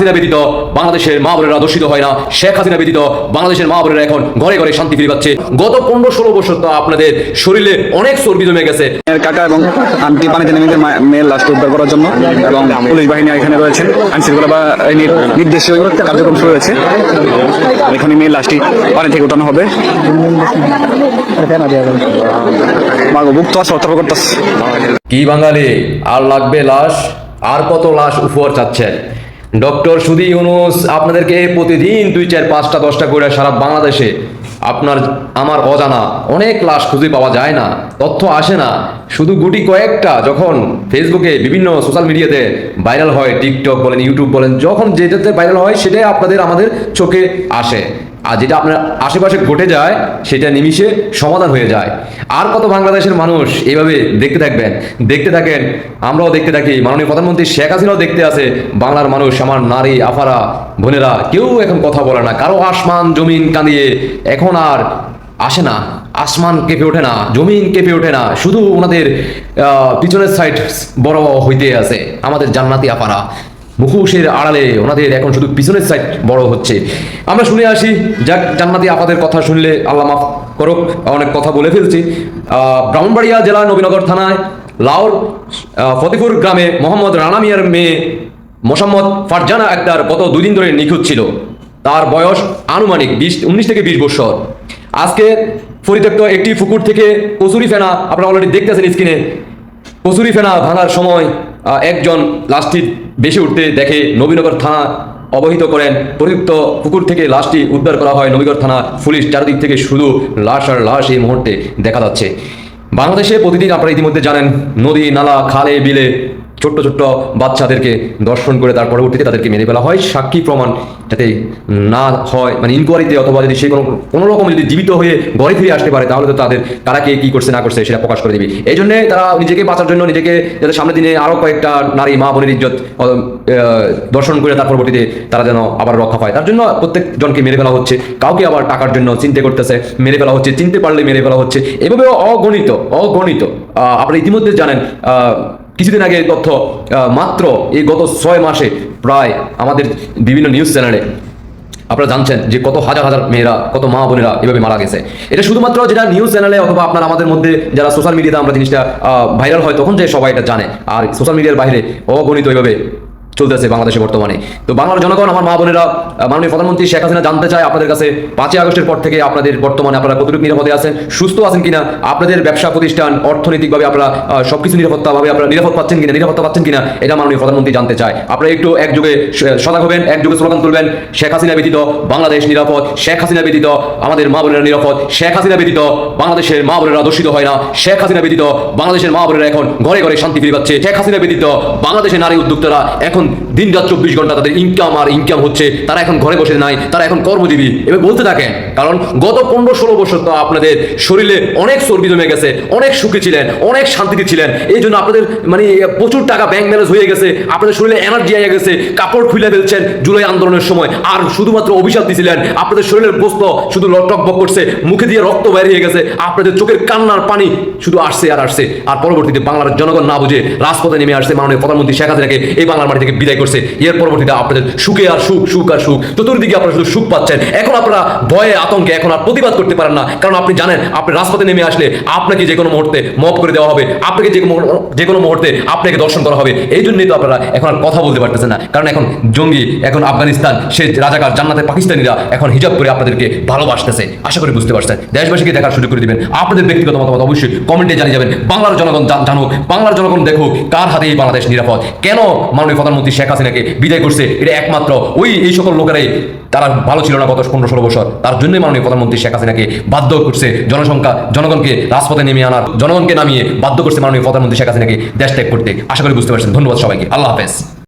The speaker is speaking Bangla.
হাসিনা ব্যতীত বাংলাদেশের মা বোনেরা হয় না। শেখ হাসিনা ব্যতীত বাংলাদেশের মা বোনেরা এখন ঘরে ঘরে শান্তি ফিরে পাচ্ছে। গত পনেরো ষোলো বছর তো আপনাদের শরীরে অনেক চর্বি জমে গেছে। কাকা এবং আন্টি পানিতে নেমে মেয়ের উদ্ধার করার জন্য এবং পুলিশ বাহিনী এখানে রয়েছেন আইন শৃঙ্খলা বাহিনীর নির্দেশে কার্যক্রম শুরু হয়েছে। এখানে মেয়ের লাশটি পানি থেকে উঠানো হবে। আছে করতেছে। কি বাঙালি? আর লাগবে লাশ? আর কত লাশ উপহার চাচ্ছেন? ডক্টর সুদি ইউনুস, আপনাদেরকে প্রতিদিন দুই, চার, পাঁচটা, দশটা করে সারা বাংলাদেশে আপনার, আমার অজানা অনেক লাশ খুঁজে পাওয়া যায় না, তথ্য আসে না। শুধু গুটি কয়েকটা যখন ফেসবুকে বিভিন্ন সোশ্যাল মিডিয়াতে ভাইরাল হয়, টিকটক বলেন, ইউটিউব বলেন, যখন যেটাতে ভাইরাল হয়, সেটাই আপনাদের, আমাদের চোখে আসে। আর যেটা আপনার আশেপাশে ঘটে যায়, সেটা নিমিষে সমাধান হয়ে যায়। আর কত বাংলাদেশের মানুষ এইভাবে দেখতে থাকবেন, দেখতে থাকেন, আমরাও দেখতে থাকি। মাননীয় প্রধানমন্ত্রী শেখ হাসিনাও দেখতে আছে, বাংলার মানুষ, আমার নারী, আফারা, বোনেরা, কেউ এখন কথা বলে না। কারও আসমান, জমিন কাঁদিয়ে এখন আর আসে না। আসমান কেঁপে ওঠে না, জমিন কেঁপে ওঠে না। শুধু ওনাদের পিছনের সাইড বড় হইতে আছে, আমাদের জান্নাতি আপারা মুখোশের আড়ালে ওনাদের এখন শুধু পিছনের সাইড বড় হচ্ছে। আমরা শুনে আসি, যাক, জান্নাতি আপাদের কথা শুনলে আল্লাহ মাফ করুক, অনেক কথা বলে ফেলছি। ব্রাহ্মণবাড়িয়া জেলা নবীনগর থানায় লাউর ফতেপুর গ্রামে মোহাম্মদ রানা মিয়ার মেয়ে মোসাম্মদ ফারজানা আক্তার গত দুদিন ধরে নিখোঁজ ছিল। তার বয়স আনুমানিক বিশ, উনিশ থেকে বিশ বছর। আজকে পরিত্যক্ত একটি পুকুর থেকে কচুরি ফেনা আপনারা অলরেডি দেখতেছেন স্ক্রিনে কচুরি ফেনা ভাঙার সময় একজন লাশটি বেশি উঠতে দেখে নবীনগর থানা অবহিত করেন। প্রযুক্ত পুকুর থেকে লাশটি উদ্ধার করা হয় নবীনগর থানা পুলিশ চারদিক থেকে শুধু লাশ আর লাশ এই মুহূর্তে দেখা যাচ্ছে। বাংলাদেশে প্রতিদিন আপনারা ইতিমধ্যে জানেন, নদী, নালা, খালে, বিলে ছোট্ট ছোট্ট বাচ্চাদেরকে দর্শন করে তার পরবর্তীতে তাদেরকে মেনে ফেলা হয়। সাক্ষী প্রমাণ যাতে না হয় মানে ইনকোয়ারিতে অথবা যদি সে কোনো কোনো রকম যদি জীবিত হয়ে ঘরে ফিরে আসতে পারে, তাহলে তো তাদের কারা কে কী করছে না করছে সেটা প্রকাশ করে দিবে। এই জন্যে তারা নিজেকে বাঁচার জন্য নিজেকে যাতে সামনের দিনে আরও কয়েকটা নারী, মা বোনের ইজ্জত দর্শন করে তার পরবর্তীতে তারা যেন আবার রক্ষা পায়। তার জন্য প্রত্যেক জনকে মেরে ফেলা হচ্ছে। কাউকে আবার টাকার জন্য চিনতে করতেছে, মেরে ফেলা হচ্ছে, চিনতে পারলে মেরে ফেলা হচ্ছে। এভাবে অগণিত অগণিত। আপনারা ইতিমধ্যে জানেন কিছুদিন আগে তথ্য মাত্র এই গত ছয় মাসে প্রায় আমাদের বিভিন্ন নিউজ চ্যানেলে আপনারা জানছেন যে কত হাজার হাজার মেয়েরা, কত মা বোনেরা এভাবে মারা গেছে। এটা শুধুমাত্র যেটা নিউজ চ্যানেলে অথবা আপনার আমাদের মধ্যে যারা সোশ্যাল মিডিয়াতে আমরা জিনিসটা ভাইরাল হয়, তখন যে সবাই এটা জানে। আর সোশ্যাল মিডিয়ার বাইরে অগণিত এভাবে চলতেছে বাংলাদেশে বর্তমানে। তো বাংলার জনগণ, আমার মা বোনেরা মাননীয় প্রধানমন্ত্রী শেখ হাসিনা জানতে চায় আপনাদের কাছে পাঁচই আগস্টের পর থেকে আপনাদের বর্তমানে আপনারা কতটুকু নিরাপদে আছেন, সুস্থ আছেন কিনা, আপনাদের ব্যবসা প্রতিষ্ঠান, অর্থনৈতিকভাবে আপনারা সবকিছু নিরাপত্তাভাবে আপনারা নিরাপদ পাচ্ছেন কিনা, নিরাপত্তা পাচ্ছেন কিনা, এটা মাননীয় প্রধানমন্ত্রী জানতে চায়। আপনারা একটু একযোগে সজাগ হবেন একযোগে স্লোগান তুলবেন, শেখ হাসিনা ব্যতীত বাংলাদেশ নিরাপদ, শেখ হাসিনা ব্যতীত আমাদের মা বোনেরা নিরাপদ, শেখ হাসিনা ব্যতীত বাংলাদেশের মা বোনেরা দূষিত হয় না, শেখ হাসিনা ব্যতীত বাংলাদেশের মা বোনেরা এখন ঘরে ঘরে শান্তি ফিরে পাচ্ছে, শেখ হাসিনা ব্যতীত বাংলাদেশের নারী উদ্যোক্তারা এখন দিন রাত চব্বিশ ঘণ্টা তাদের ইনকাম আর ইনকাম হচ্ছে, তারা এখন ঘরে বসে নাই, তারা এখন কর্মজীবী। এবার বলতে থাকেন, কারণ গত পনেরো ষোলো বছর তো আপনাদের শরীরে অনেক চর্বি জমে গেছে, অনেক সুখী ছিলেন, অনেক শান্তিতে ছিলেন, এই জন্য আপনাদের মানে প্রচুর টাকা ব্যাংক ব্যালেন্স হয়ে গেছে, আপনাদের শরীরে এনার্জি হয়ে গেছে, কাপড় খুলে ফেলছেন জুলাই আন্দোলনের সময়, আর শুধুমাত্র অভিশাপ দিছিলেন, আপনাদের শরীরের বস্ত শুধু টকবক করছে, মুখে দিয়ে রক্ত বের হয়ে গেছে, আপনাদের চোখের কান্নার পানি শুধু আসছে আর আসছে, আর পরবর্তীতে বাংলার জনগণ না বুঝে রাজপথে নেমে আসছে মাননীয় প্রধানমন্ত্রী শেখ হাসিনাকে, এই বাংলার মাটি থেকে বিদায় করছে। এর পরবর্তীতে আপনাদের সুখে আর সুখ সুখ আর সুখ। চতুর্দিকে আপনারা শুধু সুখ পাচ্ছেন। এখন আপনারা ভয়ে, আতঙ্কে এখন আর প্রতিবাদ করতে পারেন না। কারণ আপনি জানেন, আপনি রাজপথে নেমে আসলে আপনাকে যে কোনো মুহূর্তে মপ করে দেওয়া হবে। আপনাকে যে যে কোনো মুহূর্তে আপনাকে দর্শন করা হবে। এই জন্যই তো আপনারা এখন আর কথা বলতে পারতেছেন না। কারণ এখন জঙ্গি, এখন আফগানিস্তান, সে রাজাকার, জান্নাতের পাকিস্তানিরা এখন হিজাব করে আপনাদেরকে ভালোবাসতেছে। আশা করি বুঝতে পারছেন। দেশবাসীকে দেখার সুযোগ করে দিবেন। আপনাদের ব্যক্তিগত মতামত অবশ্যই কমেন্টে জানিয়ে যাবেন। বাংলার জনগণ জানুক। বাংলার জনগণ দেখুক কার হাতে এই বাংলাদেশ নিরাপদ। কেন মাননীয় প্রধানমন্ত্রী শেখ হাসিনাকে বিদায় করছে, এটা একমাত্র ওই, এই সকল লোকেরাই। তারা ভালো ছিল না গত পনেরো ষোলো বছর। তার জন্যই মাননীয় প্রধানমন্ত্রী শেখ হাসিনাকে বাধ্য করছে জনসংখ্যা, জনগণকে রাজপথে নেমে আনার, জনগণকে নামিয়ে বাধ্য করছে মাননীয় প্রধানমন্ত্রী শেখ হাসিনাকে দেশ ত্যাগ করতে। আশা করি বুঝতে পারছেন। ধন্যবাদ সবাইকে। আল্লাহ হাফেজ।